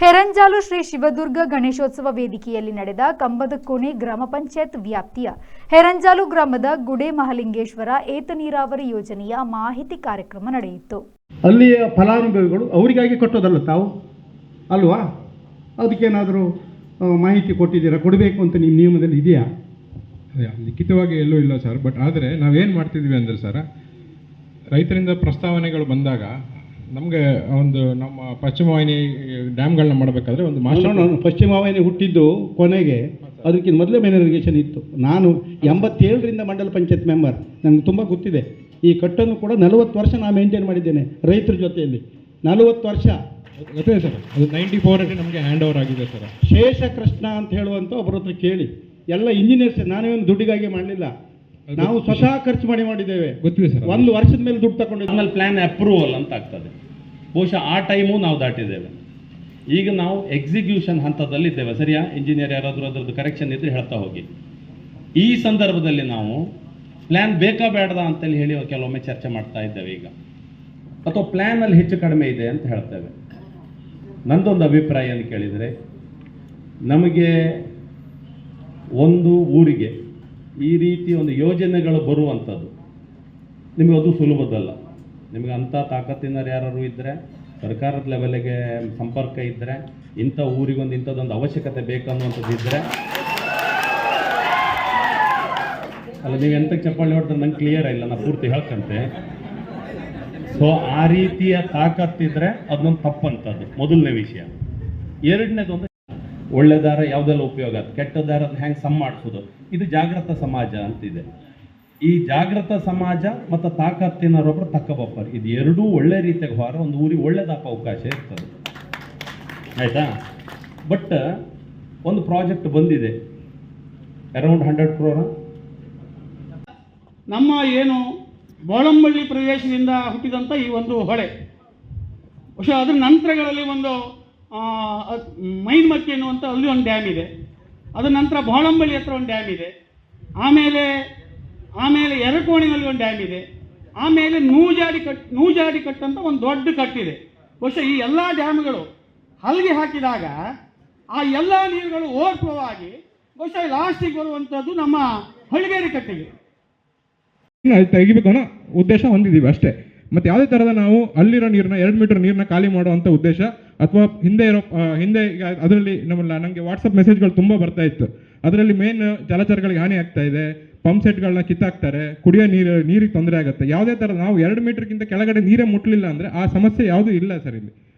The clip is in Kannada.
ಹೆರಂಜಾಲು ಶ್ರೀ ಶಿವದುರ್ಗ ಗಣೇಶೋತ್ಸವ ವೇದಿಕೆಯಲ್ಲಿ ನಡೆದ ಕಂಬದಕೋಣೆ ಗ್ರಾಮ ಪಂಚಾಯತ್ ವ್ಯಾಪ್ತಿಯ ಹೆರಂಜಾಲು ಗ್ರಾಮದ ಗುಡೆ ಮಹಲಿಂಗೇಶ್ವರ ಏತ ನೀರಾವರಿ ಯೋಜನೆಯ ಮಾಹಿತಿ ಕಾರ್ಯಕ್ರಮ ನಡೆಯಿತು. ಅಲ್ಲಿಯ ಫಲಾನುಭವಿಗಳು ಅವರಿಗಾಗಿ ಕಟ್ಟೋದಲ್ಲ ತಾವು? ಅಲ್ವಾ? ಅದಕ್ಕೇನಾದರೂ ಮಾಹಿತಿ ಕೊಟ್ಟಿದ್ದೀರಾ? ಕೊಡಬೇಕು ಅಂತ ನಿಮ್ಮ ನಿಯಮದಲ್ಲಿ ಇದೆಯಾ? ಅದೇ, ಲಿಖಿತವಾಗಿ ಎಲ್ಲೂ ಇಲ್ಲ ಸರ್ ಬಟ್ ಆದರೆ ನಾವೇನು ಮಾಡ್ತಿದ್ವಿ ಅಂದರೆ ಸರ್ ರೈತರಿಂದ ಪ್ರಸ್ತಾವನೆಗಳು ಬಂದಾಗ ನಮಗೆ ಒಂದು ನಮ್ಮ ಪಶ್ಚಿಮ ವಾಹಿನಿ ಡ್ಯಾಮ್ಗಳನ್ನ ಮಾಡಬೇಕಾದ್ರೆ ಒಂದು ಮಾಸ್ಟರ್ ನಾನು ಪಶ್ಚಿಮ ವಾಹಿನಿ ಹುಟ್ಟಿದ್ದು ಕೊನೆಗೆ ಅದಕ್ಕಿಂತ ಮೊದಲೇ ಮೇನ್ ಇರಿಗೇಷನ್ ಇತ್ತು. ನಾನು ಎಂಬತ್ತೇಳರಿಂದ ಮಂಡಲ ಪಂಚಾಯತ್ ಮೆಂಬರ್ ನನಗೆ ತುಂಬ ಗೊತ್ತಿದೆ. ಈ ಕಟ್ಟನ್ನು ಕೂಡ ನಲವತ್ತು ವರ್ಷ ನಾನು ಮೇಂಟೈನ್ ಮಾಡಿದ್ದೇನೆ ರೈತರ ಜೊತೆಯಲ್ಲಿ. ನಲವತ್ತು ವರ್ಷ. ಗೊತ್ತಿದೆ ಸರ್. ಅದು ನೈಂಟಿ ಫೋರಲ್ಲಿ ನಮಗೆ ಹ್ಯಾಂಡ್ ಓವರ್ ಆಗಿದೆ ಸರ್. ಶೇಷಕೃಷ್ಣ ಅಂತ ಹೇಳುವಂಥ ಒಬ್ಬರ ಹತ್ರ ಕೇಳಿ. ಎಲ್ಲ ಇಂಜಿನಿಯರ್ಸ್ ನಾನೇನು ದುಡ್ಡಿಗಾಗಿ ಮಾಡಲಿಲ್ಲ. ನಾವು ಸ್ವತಃ ಖರ್ಚು ಮಾಡಿ ಮಾಡಿದ್ದೇವೆ. ಗೊತ್ತಿದೆ ಸರ್ ಒಂದು ವರ್ಷದ ಮೇಲೆ ದುಡ್ಡು ತಗೊಂಡಿದ್ದೆ. ಆಮೇಲೆ ಪ್ಲಾನ್ ಅಪ್ರೂವಲ್ ಅಂತ ಆಗ್ತದೆ. ಬಹುಶಃ ಆ ಟೈಮು ನಾವು ದಾಟಿದ್ದೇವೆ. ಈಗ ನಾವು ಎಕ್ಸಿಕ್ಯೂಷನ್ ಹಂತದಲ್ಲಿ ಇದ್ದೇವೆ. ಸರಿಯಾ? ಇಂಜಿನಿಯರ್ ಯಾರಾದರೂ ಅದರದ್ದು ಕರೆಕ್ಷನ್ ಇದ್ರೆ ಹೇಳ್ತಾ ಹೋಗಿ. ಈ ಸಂದರ್ಭದಲ್ಲಿ ನಾವು ಪ್ಲ್ಯಾನ್ ಬೇಕಾ ಬೇಡದ ಅಂತೇಳಿ ಹೇಳಿ ಕೆಲವೊಮ್ಮೆ ಚರ್ಚೆ ಮಾಡ್ತಾ ಇದ್ದೇವೆ ಈಗ. ಅಥವಾ ಪ್ಲ್ಯಾನಲ್ಲಿ ಹೆಚ್ಚು ಕಡಿಮೆ ಇದೆ ಅಂತ ಹೇಳ್ತೇವೆ. ನಂದೊಂದು ಅಭಿಪ್ರಾಯ ಏನು ಕೇಳಿದರೆ ನಮಗೆ ಒಂದು ಊರಿಗೆ ಈ ರೀತಿ ಒಂದು ಯೋಜನೆಗಳು ಬರುವಂಥದ್ದು. ನಿಮಗೆ ಅದು ಸುಲಭದಲ್ಲ. ನಿಮಗೆ ಅಂಥ ತಾಕತ್ತಿನರು ಯಾರು ಇದ್ದರೆ ಸರ್ಕಾರದ ಲೆವೆಲ್ಗೆ ಸಂಪರ್ಕ ಇದ್ದರೆ ಇಂಥ ಊರಿಗೊಂದು ಇಂಥದ್ದೊಂದು ಅವಶ್ಯಕತೆ ಬೇಕನ್ನುವಂಥದ್ದು ಇದ್ದರೆ ಅಲ್ಲ, ನೀವು ಎಂತಕ್ಕೆ ಚಪ್ಪಾಳೆ ಹೊಡೆದ್ರೆ ನಂಗೆ ಕ್ಲಿಯರ್ ಇಲ್ಲ ನಾನು ಪೂರ್ತಿ ಹೇಳ್ಕಂತೆ. ಸೊ ಆ ರೀತಿಯ ತಾಕತ್ತಿದ್ರೆ ಅದೊಂದು ತಪ್ಪಂಥದ್ದು, ಮೊದಲನೇ ವಿಷಯ. ಎರಡನೇದೊಂದು ಒಳ್ಳೆ ದಾರ ಯಾವುದೆಲ್ಲ ಉಪಯೋಗ ಆಗುತ್ತೆ ಕೆಟ್ಟ ದಾರ ಹೆಂಗೆ ಸಮ ಮಾಡಿಸೋದು? ಇದು ಜಾಗೃತ ಸಮಾಜ ಅಂತಿದೆ. ಈ ಜಾಗೃತ ಸಮಾಜ ಮತ್ತು ತಾಕತ್ತಿನರೊಬ್ಬರು ತಕ್ಕಬಪ್ಪರು ಇದು ಎರಡೂ ಒಳ್ಳೆ ರೀತಿಯಾಗಿ ಹೊರ ಒಂದು ಊರಿಗೆ ಒಳ್ಳೇದಾಪ ಅವಕಾಶ ಇರ್ತದೆ. ಆಯಿತಾ? ಬಟ್ ಒಂದು ಪ್ರಾಜೆಕ್ಟ್ ಬಂದಿದೆ. Around hundred crore? ನಮ್ಮ ಏನು ಬೋಳಂಬಳ್ಳಿ ಪ್ರದೇಶದಿಂದ ಹುಟ್ಟಿದಂಥ ಈ ಒಂದು ಹೊಳೆ. ಬಹುಶಃ ಅದರ ನಂತರಗಳಲ್ಲಿ ಒಂದು ಅದ್- ಮೈನ್ಮಕ್ಕಿ ಅನ್ನುವಂಥ ಅಲ್ಲಿ ಒಂದು ಡ್ಯಾಮ್ ಇದೆ. ಅದ ನಂತರ ಬಾಳಂಬಳಿ ಹತ್ರ ಒಂದು ಡ್ಯಾಮ್ ಇದೆ. ಆಮೇಲೆ ಆಮೇಲೆ ಎರಕೋಣಿನಲ್ಲಿ ಒಂದು ಡ್ಯಾಮ್ ಇದೆ. ಆಮೇಲೆ ನೂಜಾಡಿ ಕಟ್, ನೂಜಾಡಿ ಕಟ್ಟಂತ ಒಂದು ದೊಡ್ಡ ಕಟ್ಟಿದೆ ಬಹುಶಃ ಈ ಎಲ್ಲ ಡ್ಯಾಮ್ಗಳು ಹಲ್ಗೆ ಹಾಕಿದಾಗ ಆ ಎಲ್ಲ ನೀರುಗಳು ಓವರ್ಫ್ಲೋ ಆಗಿ, ಬಹುಶಃ ಲಾಸ್ಟಿಗೆ ಬರುವಂಥದ್ದು ನಮ್ಮ ಹಳ್ಳಿಗೇರಿ ಕಟ್ಟಿಗೆ. ಅದು ತೆಗಿಬೇಕು ಅನ್ನೋ ಉದ್ದೇಶ ಹೊಂದಿದ್ದೀವಿ ಅಷ್ಟೇ. ಮತ್ತೆ ಯಾವುದೇ ಥರದ ನಾವು ಅಲ್ಲಿರೋ ನೀರನ್ನ ಎರಡು ಮೀಟರ್ ನೀರನ್ನ ಖಾಲಿ ಮಾಡುವಂಥ ಉದ್ದೇಶ ಅಥವಾ ಹಿಂದೆ ಇರೋ ಹಿಂದೆ ಅದರಲ್ಲಿ ನಮ್ಮಲ್ಲ ನನಗೆ ವಾಟ್ಸಪ್ ಮೆಸೇಜ್ಗಳು ತುಂಬ ಬರ್ತಾ ಇತ್ತು. ಅದರಲ್ಲಿ ಮೇನ್ ಜಲಚರಗಳಿಗೆ ಹಾನಿ ಆಗ್ತಾ ಇದೆ. ಪಂಪ್ ಸೆಟ್ಗಳನ್ನ ಕಿತ್ತಾಕ್ತಾರೆ. ಕುಡಿಯೋ ನೀರು, ನೀರಿಗೆ ತೊಂದರೆ ಆಗುತ್ತೆ. ಯಾವುದೇ ಥರ ನಾವು ಎರಡು ಮೀಟರ್ಗಿಂತ ಕೆಳಗಡೆ ನೀರೇ ಮುಟ್ಟಲಿಲ್ಲ ಅಂದರೆ ಆ ಸಮಸ್ಯೆ ಯಾವುದೂ ಇಲ್ಲ ಸರ್ ಇಲ್ಲಿ.